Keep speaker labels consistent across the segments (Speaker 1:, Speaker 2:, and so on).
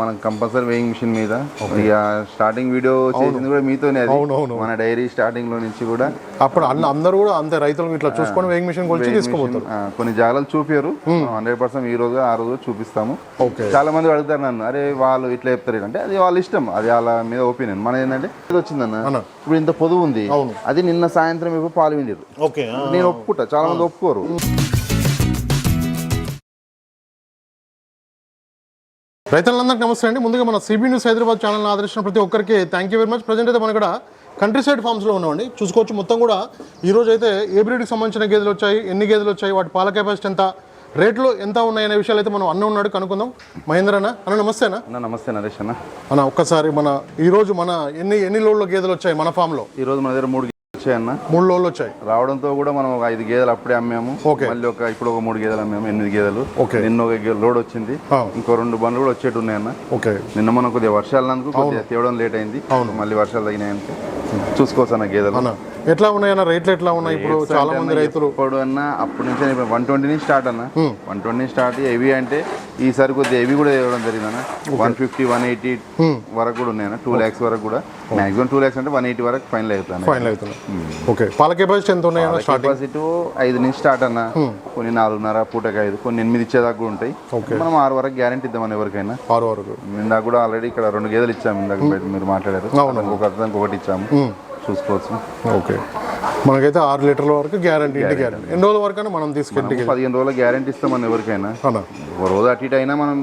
Speaker 1: మనం compulsory weighing machine మీద. ఇక స్టార్టింగ్ వీడియో చేసింది కూడా మీతోనే అది. మన డైరీ స్టార్టింగ్లో నుంచి కూడా.
Speaker 2: అప్పుడు అందరూ కూడా అంతే రైతులు ఇట్లా చూసుకొని వేయింగ్ మిషన్ కొలిచి
Speaker 1: కొన్ని జాగాలు చూపారు. హండ్రెడ్ పర్సెంట్ ఈ రోజు ఆ రోజు చూపిస్తాము. చాలా మంది అడుగుతారు నన్ను అరే వాళ్ళు ఇట్లా చెప్తారు అంటే అది వాళ్ళ ఇష్టం. అది వాళ్ళ మీద ఒపీనియన్. మన ఏంటంటే ఇది వచ్చిందన్న. ఇప్పుడు ఇంత పొదువు ఉంది. అది నిన్న సాయంత్రం ఇప్పుడు పాలు విండారు నేను ఒప్పుకుంటా. చాలా మంది ఒప్పుకోరు.
Speaker 2: రైతులందరికీ నమస్తే అండి. ముందుగా మన సిబి న్యూస్ హైదరాబాద్ ఛానల్ ఆదరించిన ప్రతి ఒక్కరికి thank you very much present అయితే మన ఇక్కడ కంట్రీ సైడ్ ఫార్మ్స్లో ఉన్నామండి. చూసుకోవచ్చు మొత్తం కూడా. ఈ రోజు అయితే ఏ బ్రీడ్కి సంబంధించిన గేదెలు వచ్చాయి ఎన్ని గేదెలు వచ్చాయి వాటి పాల కెపాసిటీ ఎంత రేట్లు ఎంత ఉన్నాయనే విషయాలు అయితే మనం అన్న ఉన్నాడు కనుక్కుందాం. మహేంద్ర అన్న అన్న నమస్తే అన్న.
Speaker 1: నమస్తే నరేష్ అన్న.
Speaker 2: అన్న ఒక్కసారి మన ఈ రోజు మన ఎన్ని ఎన్ని లోడ్ల గేదెలు వచ్చాయి మన ఫామ్లో
Speaker 1: ఈ రోజు మన దగ్గర మూడు వచ్చాయన్న?
Speaker 2: మూడు లోడ్లు వచ్చాయి.
Speaker 1: రావడంతో కూడా మనం ఒక ఐదు గేదెలు అప్పుడే అమ్మాము.
Speaker 2: ఓకే.
Speaker 1: మళ్ళీ ఒక ఇప్పుడు ఒక మూడు గేదెలు అమ్మాము ఎనిమిది గేదెలు.
Speaker 2: ఓకే.
Speaker 1: నిన్న ఒక లోడ్ వచ్చింది. ఇంకో రెండు బండ్లు కూడా వచ్చేటి ఉన్నాయన్న.
Speaker 2: ఓకే.
Speaker 1: నిన్న మనం కొద్దిగా వర్షాలు నందుకు కొద్దిగా తేవడం లేట్ అయింది.
Speaker 2: అవును.
Speaker 1: మళ్ళీ వర్షాలు తగినాయంటే చూసుకోవచ్చు అన్న గేదెలు
Speaker 2: ఎట్లా ఉన్నాయి అన్న రేట్లు ఎట్లా ఉన్నాయి ఇప్పుడు? చాలా మంది రైతులు
Speaker 1: ఇప్పుడు అన్న అప్పటి నుంచి వన్ ట్వంటీ నుంచి స్టార్ట్ అన్న. వన్ ట్వంటీ నుంచి స్టార్ట్ హెవీ అంటే ఈసారి కొద్దిగా హెవీ కూడా ఇవ్వడం జరిగింది అన్న వన్ ఫిఫ్టీ వన్ ఎయిటీ వరకు కూడా ఉన్నాయన్న. టూ ల్యాక్స్ వరకు కూడా. మాక్సిమం టూ ల్యాక్స్ అంటే వన్ ఎయిటీ వరకు ఫైనల్ అవుతాను
Speaker 2: ఫైనల్ అవుతున్నాయి. ఓకే. పాల కెపాసిటీ ఎంత ఉన్నాయి
Speaker 1: కెపాసిటీ ఐదు నుంచి స్టార్ట్ అన్న. కొన్ని నాలుగున్నర పూటకి ఐదు కొన్ని ఎనిమిది ఇచ్చేదాకా కూడా ఉంటాయి.
Speaker 2: ఓకే.
Speaker 1: మనం ఆరు వరకు గ్యారంటీ ఇద్దామని ఎవరికైనా.
Speaker 2: ఆరు వరకు.
Speaker 1: ఇందాక కూడా ఆల్రెడీ ఇక్కడ రెండు గేదెలు ఇచ్చాము ఇందాక బయట మీరు మాట్లాడారు. ఒక అతనికి ఒకటి ఇచ్చాము. చూసుకోవచ్చు.
Speaker 2: ఓకే. మనకైతే ఆరు లీటర్ల వరకు గ్యారంటీ ఇంటి గ్యారంటీ ఎన్ని రోజుల వరకు మనం తీసుకెళ్ళి
Speaker 1: పదిహేను రోజుల గ్యారంటీ ఇస్తామని ఎవరికైనా. ఒక రోజు అటు ఇటు అయినా మనం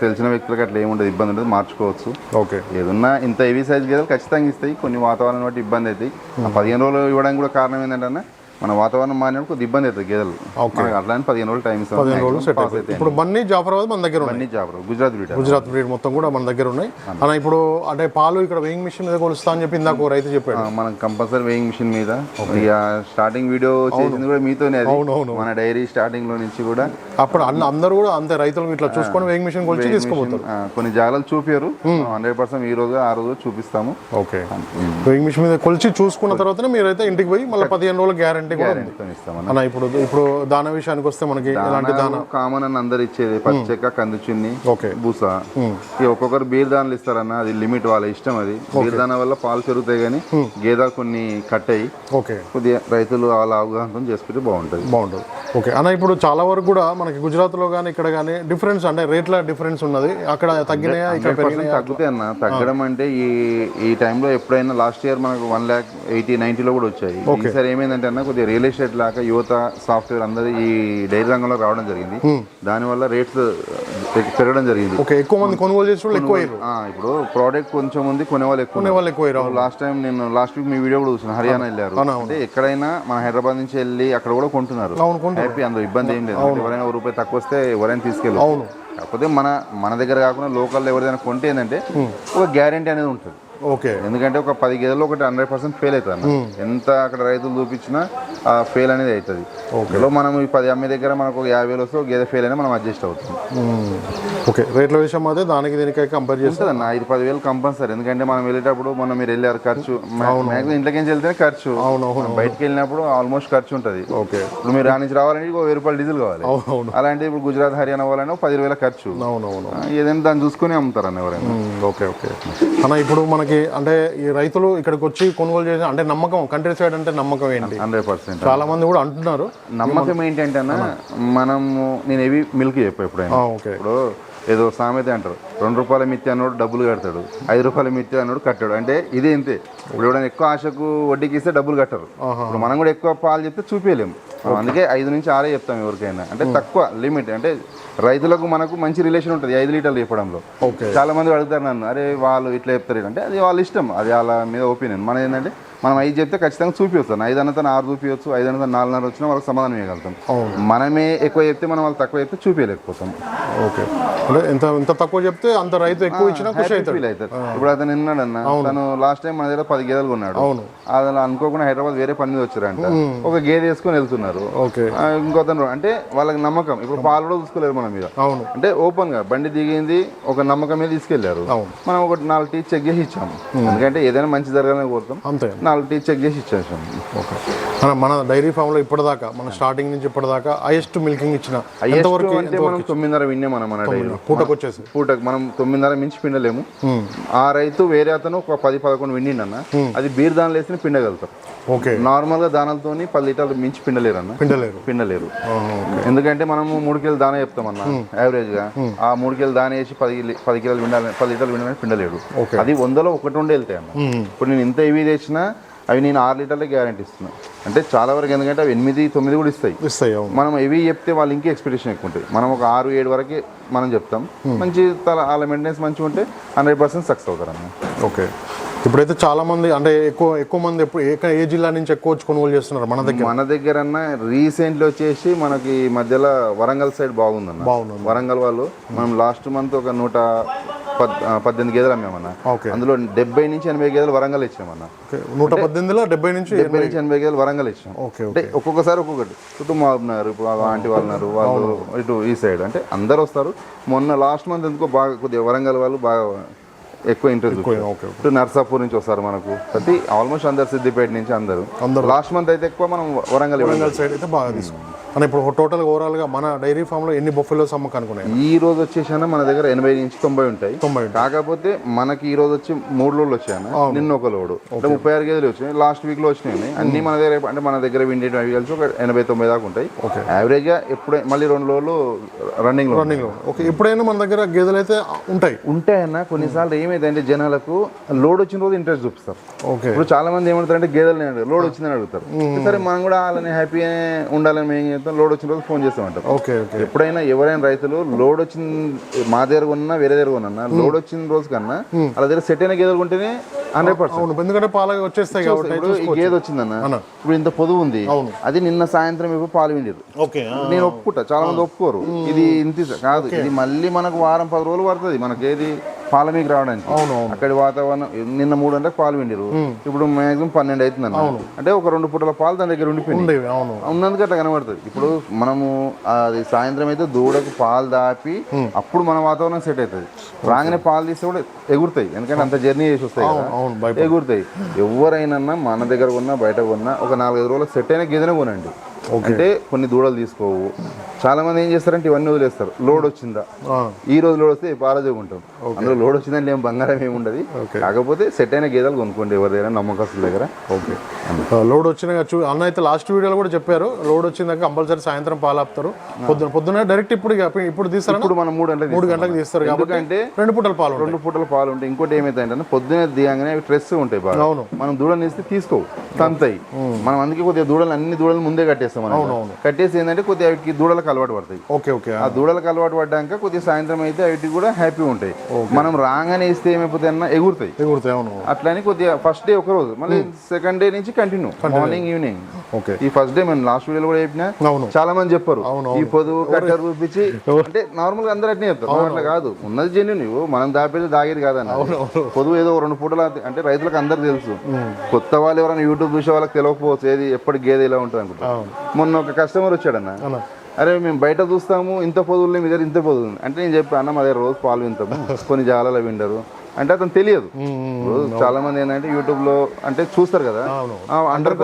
Speaker 1: తెలిసిన వ్యక్తులకు అట్లా ఏముండదు ఇబ్బంది ఉండదు. మార్చుకోవచ్చు.
Speaker 2: ఓకే.
Speaker 1: ఏదన్నా ఇంత హెవీ సైజ్ గేదెలు ఖచ్చితంగా ఇస్తాయి. కొన్ని వాతావరణం బట్టి ఇబ్బంది అవుతాయి. ఆ పదిహేను రోజులు ఇవ్వడానికి కూడా కారణం ఏంటంటే మన వాతావరణం మారినప్పుడు కొద్దిగా ఇబ్బంది అవుతుంది గేదెలు. మనకి అట్లా అని పదిహేను రోజులు టైం
Speaker 2: పదిహేను రోజులు సెట్
Speaker 1: అవుతాయి
Speaker 2: ఇప్పుడు బన్నీ జాఫరాబాద్ మన దగ్గర ఉన్నాయి.
Speaker 1: జాబ్ గుజరాత్ బ్రీడ్
Speaker 2: గుజరాత్ బ్రీడ్ మొత్తం కూడా మన దగ్గర ఉన్నాయి. అన్న. ఇప్పుడు అంటే పాలు ఇక్కడ వెయింగ్ మిషన్ మీద కొలుస్తా అని చెప్పి ఇందాక రైతు చెప్పాడు.
Speaker 1: మనం కంపల్సరీ వేయింగ్ మిషన్ మీద. ఇక స్టార్టింగ్ వీడియో చేసింది కూడా మీతోనే
Speaker 2: అవునవును.
Speaker 1: మన డైరీ స్టార్టింగ్లో నుంచి కూడా.
Speaker 2: అప్పుడు అందరూ కూడా అంతే రైతులు ఇట్లా చూసుకొని వెయింగ్ మిషన్ కొలిచి తీసుకోపోతారు.
Speaker 1: ఆ, కొన్ని జాగాలు చూపారు. హండ్రెడ్ పర్సెంట్ ఈ రోజు ఆ రోజు చూపిస్తాము.
Speaker 2: ఓకే. వెయింగ్ మిషన్ మీద కొలిచి చూసుకున్న తర్వాతనే మీరైతే ఇంటికి పోయి మళ్ళీ పదిహేను రోజుల గ్యారంటీ కూడా
Speaker 1: ఇస్తామన్న.
Speaker 2: అన్న ఇప్పుడు ఇప్పుడు దాన విషయానికి వస్తే మనకి ఎలాంటి దాన
Speaker 1: కామన్ అని అందరు ఇచ్చేది పచ్చక్క కంది చున్ని
Speaker 2: ఓకే
Speaker 1: బూస. ఇక ఒక్కొక్కరు బీర్ దానాలు ఇస్తారన్న అది లిమిట్ వాళ్ళ ఇష్టం అది. బీర్ దాన వల్ల పాలు పెరుగుతాయి కానీ గేదె కొన్ని కట్ అయ్యి
Speaker 2: ఓకే
Speaker 1: కొద్దిగా రైతులు వాళ్ళ అవగాహనతో చేసుకుంటే బాగుంటుంది.
Speaker 2: బాగుంటుంది. ఓకే. అన్న ఇప్పుడు చాలా వరకు కూడా మనకి గుజరాత్లో కానీ ఇక్కడ కానీ డిఫరెన్స్ అంటే రేట్ల డిఫరెన్స్ ఉన్నది. అక్కడ తగ్గినాయా? ఇక్కడ
Speaker 1: తగ్గుతాయి అన్న. తగ్గడం అంటే ఈ ఈ టైంలో ఎప్పుడైనా లాస్ట్ ఇయర్ మనకు వన్ ల్యాక్ ఎయిటీ నైన్టీలో కూడా వచ్చాయి. ఈసారి ఏమైందంటే అన్న కొద్దిగా రియల్ ఎస్టేట్ లాగా యువత సాఫ్ట్వేర్ అందరూ ఈ డైరీ రంగంలో రావడం జరిగింది. దానివల్ల రేట్స్ పెరగడం జరిగింది.
Speaker 2: ఓకే. ఎక్కువ మంది కొనుగోలు చేసిన ఎక్కువ
Speaker 1: ఇప్పుడు ప్రోడక్ట్ కొంచెం ఉంది కొనే వాళ్ళు ఎక్కువ
Speaker 2: వాళ్ళు ఎక్కువ
Speaker 1: లాస్ట్ టైం నేను లాస్ట్ వీక్ మీ వీడియో కూడా చూసిన హర్యానా వెళ్ళారు. అంటే ఎక్కడైనా మన హైదరాబాద్ నుంచి వెళ్ళి అక్కడ కూడా కొంటున్నారు. హ్యాపీ అందులో ఇబ్బంది ఏం లేదు. ఎవరైనా ఒక రూపాయి తక్కువ వస్తే ఎవరైనా తీసుకెళ్ళి
Speaker 2: అవును.
Speaker 1: కాకపోతే మన మన దగ్గర కాకుండా లోకల్లో ఎవరైనా కొంటే ఏంటంటే ఒక గ్యారంటీ అనేది ఉంటుంది.
Speaker 2: ఓకే.
Speaker 1: ఎందుకంటే ఒక పది గేదెలు ఒకటి హండ్రెడ్ పర్సెంట్ ఫెయిల్ అవుతుంది. ఎంత అక్కడ రైతులు చూపించినా ఆ ఫెయిల్ అనేది అవుతుంది. ఇందులో మనం ఈ పది అమ్మే దగ్గర మనకు ఒక యాభై వేలు వస్తే ఒక గేదె ఫెయిల్ అయినా మనం అడ్జస్ట్ అవుతుంది.
Speaker 2: ఓకే. రేట్ల విషయం అదే దానికి దీనికి కంపేర్ చేస్తే
Speaker 1: అన్న ఐదు పది వేలు కంపల్సరీ ఎందుకంటే మనం వెళ్ళేటప్పుడు మనం మీరు వెళ్ళారు ఖర్చు మ్యాక్సిమం ఇంట్లోకి వెళ్తేనే ఖర్చు.
Speaker 2: అవునవును.
Speaker 1: బయటకు వెళ్ళినప్పుడు ఆల్మోస్ట్ ఖర్చు ఉంటుంది.
Speaker 2: ఓకే.
Speaker 1: ఇప్పుడు మీరు రానించి రావాలంటే ఒక వెయ్యి రూపాయలు డీజిల్ కావాలి. అలాంటి ఇప్పుడు గుజరాత్ హర్యానా పోవాలంటే ఒక పది వేల ఖర్చు
Speaker 2: అవునవును
Speaker 1: ఏదైనా దాన్ని చూసుకొని అమ్ముతారు అన్న ఎవరైనా.
Speaker 2: Okay okay. అన్న ఇప్పుడు మనకి అంటే ఈ రైతులు ఇక్కడికి వచ్చి కొనుగోలు చేసిన అంటే నమ్మకం కంట్రీ సైడ్ అంటే నమ్మకం ఏంటి?
Speaker 1: Hundred percent.
Speaker 2: చాలా మంది కూడా అంటున్నారు.
Speaker 1: నమ్మకం ఏంటంటే అన్న మనము నేను ఏవి మిల్క్ చెప్పు ఎప్పుడైనా. ఇప్పుడు ఏదో సామెత అంటారు. రెండు రూపాయల మిత్తి అన్నోడు డబ్బులు కడతాడు. ఐదు రూపాయల మిత్తి అన్నోడు కట్టాడు. అంటే ఇదే ఇంతే. ఇప్పుడు ఎవడైనా ఎక్కువ ఆశకు వడ్డీకి ఇస్తే డబ్బులు కట్టరు. ఇప్పుడు మనం కూడా ఎక్కువ పాలు చెప్తే చూపించలేము అందుకే ఐదు నుంచి ఆరే చెప్తాం ఎవరికైనా. అంటే తక్కువ లిమిట్. అంటే రైతులకు మనకు మంచి రిలేషన్ ఉంటుంది ఐదు లీటర్లు చెప్పడంలో. చాలా మంది అడుగుతారు నన్ను అరే వాళ్ళు ఇట్లా చెప్తారు. అంటే అది వాళ్ళ ఇష్టం. అది వాళ్ళ మీద ఒపీనియన్. మన ఏంటంటే మనం ఐదు చెప్తే ఖచ్చితంగా చూపించచ్చు ఐదు అన్నతో ఆరు చూపించవచ్చు ఐదు అన్నతో నాలుగున్నర వచ్చినా వాళ్ళకి సమాధానం ఇవ్వగలుగుతాం. మనమే ఎక్కువ చెప్తే మనం వాళ్ళు తక్కువ చెప్తే చూపించలేకపోతాం
Speaker 2: ఓకే. అంటే ఎంత ఎంత తక్కువ చెప్తే అంత రైతు ఎక్కువ ఇచ్చినా ఖుషి అవుతాడు.
Speaker 1: అవుతారు ఇప్పుడు అతను విన్నాడన్న తను లాస్ట్ టైం మన దగ్గర పది గేదెలు కొన్నాడు.
Speaker 2: అవును.
Speaker 1: అలా అనుకోకుండా హైదరాబాద్ వేరే పని మీద వచ్చారంట. ఒక గేదె వేసుకొని వెళ్తున్నారు.
Speaker 2: ఓకే.
Speaker 1: ఇంకొతను అంటే వాళ్ళకి నమ్మకం. ఇప్పుడు పాలు కూడా చూసుకోలేరు మన మీద.
Speaker 2: అవును.
Speaker 1: అంటే ఓపెన్గా బండి దిగింది ఒక నమ్మకం మీద
Speaker 2: తీసుకెళ్ళారు.
Speaker 1: మనం ఒక నాలుగు టీ చెక్ చేసి ఇచ్చాము. ఎందుకంటే ఏదైనా మంచి జరగాలని కోరుతాం.
Speaker 2: అంతే.
Speaker 1: నాలుగు టీ చెక్ చేసి ఇచ్చేసాం.
Speaker 2: ఓకే. మన మన డైరీ ఫామ్లో ఇప్పటిదాకా మన స్టార్టింగ్ నుంచి ఇప్పటిదాకా హైయెస్ట్ మిల్కింగ్ ఇచ్చిన ఎంతవరకు
Speaker 1: అంటే మనం తొమ్మిదిన్నర విన్నాం మనం మన డైరీ.
Speaker 2: పూటకు వచ్చేసి.
Speaker 1: పూటకు మనం తొమ్మిదిన్నర మించి పిండలేము. ఆ రైతు వేరే అతను ఒక పది పదకొండు విండిండి అన్న అది బీర్ దానిలో వేసి పిండగలుగుతారు.
Speaker 2: ఓకే.
Speaker 1: నార్మల్గా దానాలతోని పది లీటర్లు మించి పిండలేరు. అన్న
Speaker 2: పిండలేరు
Speaker 1: పిండలేరు ఎందుకంటే మనము మూడు కిలోలు దానా చెప్తాం అన్న యావరేజ్గా. ఆ మూడు కిలోలు దాన వేసి పది లి- పది కిలోలు పది లీటర్లు పిండలేడు.
Speaker 2: Okay.
Speaker 1: అది వందలో ఒకటి ఉండే వెళ్తాయి అన్న ఇప్పుడు నేను ఇంత ఇవి తెచ్చినా అవి నేను ఆరు లీటర్లే గ్యారంటీ ఇస్తున్నా. అంటే చాలా వరకు ఎందుకంటే అవి ఎనిమిది తొమ్మిది కూడా ఇస్తాయి.
Speaker 2: ఇస్తాయి
Speaker 1: మనం ఇవి చెప్తే వాళ్ళు ఇంకా ఎక్స్పెక్టేషన్ ఎక్కువ ఉంటుంది మనం ఒక ఆరు ఏడు వరకే మనం చెప్తాం. మంచి తల వాళ్ళ మెయింటెనెన్స్ మంచిగా ఉంటే హండ్రెడ్ పర్సెంట్ సక్సెస్ అవుతారు అన్న
Speaker 2: ఓకే. ఇప్పుడైతే చాలా మంది అంటే ఎక్కువ ఎక్కువ మంది ఎప్పుడు ఏ జిల్లా నుంచి ఎక్కువ వచ్చి కొనుగోలు చేస్తున్నారు మన దగ్గర?
Speaker 1: మన దగ్గర రీసెంట్లీ వచ్చేసి మనకి మధ్యలో వరంగల్ సైడ్ బాగుందన్న.
Speaker 2: బాగుంది
Speaker 1: వరంగల్ వాళ్ళు మనం లాస్ట్ మంత్ ఒక నూట పద్దెనిమిది గేదెలు అమ్మామన్న. అందులో డెబ్బై నుంచి ఎనభై గేదెలు వరంగల్ ఇచ్చామన్న.
Speaker 2: నూట పద్దెనిమిదిలో డెబ్బై నుంచి
Speaker 1: డెబ్బై నుంచి ఎనభై గేదెలు వరంగల్ ఇచ్చాం.
Speaker 2: ఓకే
Speaker 1: అంటే ఒక్కొక్కసారి ఒక్కొక్కటి. కుటుంబం ఉన్నారు ఇప్పుడు ఆంటీ వాళ్ళు ఉన్నారు వాళ్ళు ఇటు ఈ సైడ్. అంటే అందరు వస్తారు. మొన్న లాస్ట్ మంత్ ఎందుకో బాగా కొద్దిగా వరంగల్ వాళ్ళు బాగా ఎక్కువ ఇంట్రెస్ట్ ఇటు నర్సాపూర్ నుంచి వస్తారు మనకు. ప్రతి ఆల్మోస్ట్ అందరు సిద్దిపేట నుంచి అందరు. లాస్ట్ మంత్ అయితే ఎక్కువ మనం వరంగల్
Speaker 2: వరంగల్ సైడ్ అయితే బాగా తీసుకుంటాం అని ఇప్పుడు టోటల్ ఓవరాల్గా మన డైరీ ఫామ్లో ఎన్ని బొఫెలోస్ అమ్మకానుకున్నాయి
Speaker 1: ఈ రోజు వచ్చేసాన? మన దగ్గర ఎనభై నుంచి తొంభై ఉంటాయి.
Speaker 2: తొంభై.
Speaker 1: కాకపోతే మనకి ఈ రోజు వచ్చి మూడు లోడ్లు వచ్చాయన్న. నిన్న ఒక లోడు. అంటే ముప్పై ఆరు గేదెలు వచ్చినాయి. లాస్ట్ వీక్లో వచ్చినాయి అన్ని. మన దగ్గర అంటే మన దగ్గర విండేటి అవి కలిసి ఒక ఎనభై తొంభై దాకా ఉంటాయి. యావరేజ్గా ఎప్పుడే మళ్ళీ రెండు లోడ్లు రన్నింగ్లో
Speaker 2: రన్నింగ్ ఓకే. ఎప్పుడైనా మన దగ్గర గేదెలు అయితే ఉంటాయి.
Speaker 1: ఉంటాయన్న. కొన్నిసార్లు ఏమైందంటే జనాలకు లోడ్ వచ్చిన రోజు ఇంట్రెస్ట్ చూపిస్తారు.
Speaker 2: ఓకే.
Speaker 1: ఇప్పుడు చాలా మంది ఏమంటారంటే గేదెలు లోడ్ వచ్చిందని అడుగుతారు. సరే మనం కూడా వాళ్ళని హ్యాపీ ఉండాలని మేము చేస్తాం లోడ్ వచ్చిన రోజు ఫోన్ చేస్తామంటాం.
Speaker 2: Okay okay.
Speaker 1: ఎప్పుడైనా ఎవరైనా రైతులు లోడ్ వచ్చిన మా దగ్గర కొన్నా వేరే దగ్గర కొన్నా లోడ్ వచ్చిన రోజు కన్నా వాళ్ళ దగ్గర సెట్ అయిన గేదెలు కొంటేనే హండ్రెడ్ పర్సెంట్.
Speaker 2: అవును ఎందుకంటే పాల వచ్చేస్తాయి కాబట్టి
Speaker 1: ఇప్పుడు ఈ గేదె వచ్చిందన్న ఇప్పుడు ఇంత పొదువు ఉంది. అది నిన్న సాయంత్రం ఇప్పుడు పాలు విండిరు
Speaker 2: ఓకే
Speaker 1: నేను ఒప్పుకుంటా. చాలా మంది ఒప్పుకోరు. ఇది ఇంత కాదు. ఇది మళ్ళీ మనకు వారం పది రోజులు పడుతుంది. మనకి ఏది పాల మీకు రావడానికి అక్కడి వాతావరణం నిన్న మూడు గంటలకు పాలు విండిరు ఇప్పుడు మాక్సిమం పన్నెండు అవుతుంది అంటే ఒక రెండు పూటల పాలు దాని దగ్గర ఉండిపోయింది ఉన్నందుకు అట్లా కనబడుతుంది. ఇప్పుడు మనము అది సాయంత్రం అయితే దూడకు పాలు దాపి అప్పుడు మన వాతావరణం సెట్ అవుతుంది. రాగానే పాలు తీస్తే కూడా ఎగురుతాయి. ఎందుకంటే అంత జర్నీ చేసి వస్తాయి కదా. ఎగురుతాయి. ఎవరైనా మన దగ్గర కొన్నా బయట కొన్నా ఒక నాలుగైదు రోజులు సెట్ అయిన గేదెనే కొనండి. అంటే కొన్ని దూడలు తీసుకోవు. చాలా మంది ఏం చేస్తారంటే ఇవన్నీ వదిలేస్తారు. లోడ్ వచ్చిందా? ఈ రోజు లోడ్ వస్తే పాలజోగు ఉంటాం. అందులో లోడ్ వచ్చిందంటే ఏం బంగారం ఏమి ఉండదు. కాకపోతే సెట్ అయిన గేదెలు కొనుక్కోండి ఎవరి దగ్గర నమ్మకస్తుల దగ్గర.
Speaker 2: ఓకే. లోడ్ వచ్చిన చూ అన్న అయితే లాస్ట్ వీడియోలో కూడా చెప్పారు. లోడ్ వచ్చిందాక కంపల్సరీ సాయంత్రం పాలు ఆపుతారు పొద్దున పొద్దున డైరెక్ట్ ఇప్పుడు ఇప్పుడు తీస్తారా?
Speaker 1: ఇప్పుడు మనం మూడు గంటలకు
Speaker 2: మూడు గంటలకు తీస్తారు కాబట్టి రెండు పూటల పాలు.
Speaker 1: రెండు పూటల పాలు ఉంటాయి. ఇంకోటి ఏమైతే పొద్దునే దిగంగానే అవి స్ట్రెస్ ఉంటాయి బాగా.
Speaker 2: అవును.
Speaker 1: మనం దూడలు ఇస్తే తీసుకోవు. తంతాయి. మనం అందుకే కొద్దిగా దూడలు అన్ని దూడలు ముందే కట్టేస్తాం మనం. కట్టేసి ఏంటంటే కొద్దిగా అవికి దూడలకు అలవాటు పడతాయి.
Speaker 2: ఓకే ఓకే
Speaker 1: ఆ. దూడలకు అలవాటు పడ్డాక కొద్దిగా సాయంత్రం అయితే అవిటి కూడా హ్యాపీ ఉంటాయి. మనం రాగానే ఇస్తే ఏమైపోతాయి అన్న ఎగురుతాయి.
Speaker 2: ఎగురుతాయి అవును.
Speaker 1: అట్లని కొద్దిగా ఫస్ట్ డే ఒక రోజు మళ్ళీ సెకండ్ డే నుంచి కంటిన్యూ మార్నింగ్ ఈవినింగ్
Speaker 2: ఓకే.
Speaker 1: ఈ ఫస్ట్ డే మనం లాస్ట్ వీడియోలో కూడా చెప్పినా చాలా మంది చెప్పారు ఈ పొదువు కట్టర్ చూపించి అంటే నార్మల్గా అందరూ అట్నే చెప్తారు. అట్లా కాదు ఉన్నది జెన్యు నువ్వు మనం దాపేది దాగేది కాదన్న పొదువు ఏదో రెండు పూటలు అంటే రైతులకు అందరు తెలుసు. కొత్త వాళ్ళు ఎవరైనా యూట్యూబ్ చూసే వాళ్ళకి తెలియకపోవచ్చు ఏది ఎప్పటి గేదె ఇలా ఉంటుంది అనుకుంటా. మొన్న ఒక కస్టమర్ వచ్చాడన్న. అరే మేము బయట చూస్తాము ఇంత పొదువులు మీ దగ్గర ఇంత పొదువు. అంటే నేను చెప్పి అన్న మా దగ్గర రోజు పాలు వింటాము. కొన్ని జాలలో విండరు అంటే అతను తెలియదు. చాలా మంది ఏంటంటే యూట్యూబ్లో అంటే చూస్తారు కదా. అండర్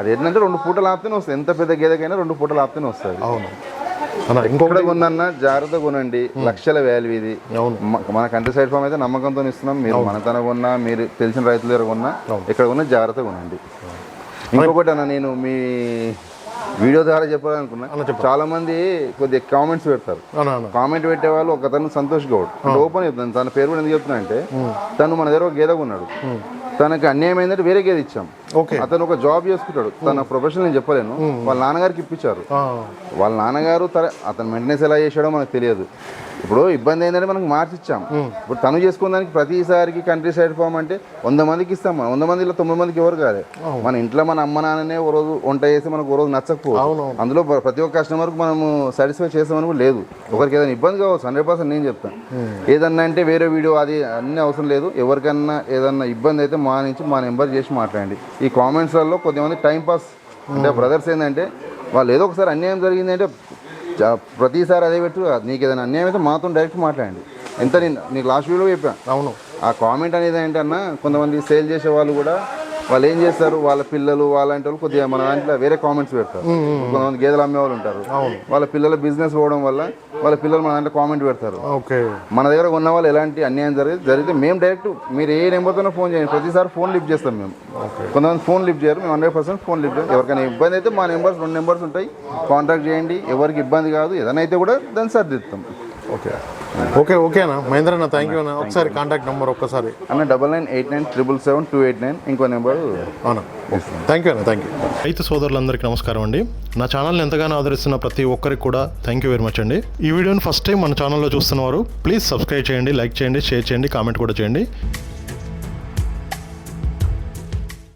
Speaker 1: అది ఏంటంటే రెండు పూటలు ఆపితేనే వస్తుంది. ఎంత పెద్ద గేదెకైనా రెండు పూటలు ఆపితేనే వస్తుంది.
Speaker 2: అవును. అన్న ఇంకొకటి
Speaker 1: కొందన్న జాగ్రత్త కొనండి. లక్షల వాల్యూ ఇది. మన కంట్రీ సైడ్ ఫామ్ అయితే నమ్మకంతో ఇస్తున్నాం. మీరు మన తన కొన్నా మీరు తెలిసిన రైతుల దగ్గర కొన్నా ఇక్కడ కొన్నా జాగ్రత్తగా కొనండి. ఇంకొకటి అన్న నేను మీ వీడియో ద్వారా చెప్పాలనుకున్నా. చాలా మంది కొద్దిగా కామెంట్స్ పెడతారు. కామెంట్ పెట్టే వాళ్ళు ఒక తను సంతోష్ గౌడ్. ఓపెన్ చెప్తాను. తన పేరు కూడా ఎందుకు చెప్తున్నా అంటే తను మన దగ్గర ఒక గేదె కొన్నాడు. తనకి అన్యాయం అయిందంటే వేరే గేదె ఇచ్చాం.
Speaker 2: ఓకే.
Speaker 1: అతను ఒక జాబ్ చేసుకుంటాడు. తన ప్రొఫెషన్ నేను చెప్పలేను. వాళ్ళ నాన్నగారికి ఇప్పించారు. వాళ్ళ నాన్నగారు అతను మెయింటెనెన్స్ ఎలా చేసాడో మనకు తెలియదు. ఇప్పుడు ఇబ్బంది ఏంటంటే మనకు మార్చి ఇచ్చాం. ఇప్పుడు తను చేసుకున్న దానికి ప్రతిసారికి కంట్రీ సైడ్ ఫామ్ అంటే వంద మందికి ఇస్తాం మనం. వంద మందిలో తొమ్మిది మందికి ఎవరు కాదు మన ఇంట్లో మన అమ్మ నాన్ననే ఓ రోజు వంట చేసి మనకు ఓ రోజు నచ్చకపోవచ్చు. అందులో ప్ర- ప్రతి ఒక్క కస్టమర్కి మనము సాటిస్ఫై చేస్తామని కూడా లేదు. ఒకరికి ఏదైనా ఇబ్బంది కావచ్చు హండ్రెడ్ పర్సెంట్ నేను చెప్తాను. ఏదన్నా అంటే వేరే వీడియో అది అన్ని అవసరం లేదు. ఎవరికన్నా ఏదన్నా ఇబ్బంది అయితే మా నుంచి మా నెంబర్ చేసి మాట్లాడండి. ఈ కామెంట్స్లలో కొద్దిమంది టైం పాస్ అంటే బ్రదర్స్ ఏంటంటే వాళ్ళు ఏదో ఒకసారి అన్యాయం జరిగిందంటే ప్రతిసారి అదే పెట్టు నీకు ఏదైనా అన్యాయం అయితే మాతో డైరెక్ట్ మాట్లాడండి. ఎంత నేను నీకు లాస్ట్ వీడియో చెప్పాను
Speaker 2: అవును.
Speaker 1: ఆ కామెంట్ అనేది ఏంటన్నా కొంతమంది సేల్ చేసే వాళ్ళు కూడా వాళ్ళు ఏం చేస్తారు? వాళ్ళ పిల్లలు వాళ్ళంటి వాళ్ళు కొద్దిగా మన దాంట్లో వేరే కామెంట్స్ పెడతారు. కొంతమంది గేదెలు అమ్మే వాళ్ళు ఉంటారు. వాళ్ళ పిల్లల బిజినెస్ పోవడం వల్ల వాళ్ళ పిల్లలు మన దాంట్లో కామెంట్ పెడతారు.
Speaker 2: ఓకే.
Speaker 1: మన దగ్గర ఉన్న వాళ్ళు ఎలాంటి అన్యాయం జరిగింది జరిగితే మేము డైరెక్ట్ మీరు ఏ నెంబర్తోనో ఫోన్ చేయండి. ప్రతిసారి ఫోన్ లిఫ్ట్ చేస్తాం మేము. కొంతమంది ఫోన్ లిఫ్ట్ చేయరు. మేము హండ్రెడ్ పర్సెంట్ ఫోన్ లిఫ్ట్ చేయం ఎవరికైనా ఇబ్బంది అయితే మా నెంబర్స్ రెండు నెంబర్స్ ఉంటాయి. కాంటాక్ట్ చేయండి. ఎవరికి ఇబ్బంది కాదు. ఏదైనా అయితే కూడా దాన్ని సర్దిస్తాం
Speaker 2: ఓకే ఓకే ఓకే అన్న. మహేంద్ర అన్న థ్యాంక్ యూ అన్న. ఒకసారి కాంటాక్ట్ నెంబర్ ఒక్కసారి.
Speaker 1: అన్న double nine eight nine triple seven two eight nine ఇంకో నెంబర్
Speaker 2: అవునా? థ్యాంక్ యూ అన్న. థ్యాంక్ యూ రైతు సోదరులందరికీ నమస్కారం అండి. నా ఛానల్ని ఎంతగానో ఆదరిస్తున్న ప్రతి ఒక్కరికి కూడా థ్యాంక్ యూ వెరీ మచ్ అండి. ఈ వీడియోని ఫస్ట్ టైం మన ఛానల్లో చూస్తున్నవారు ప్లీజ్ సబ్స్క్రైబ్ చేయండి లైక్ చేయండి షేర్ చేయండి కామెంట్ కూడా చేయండి.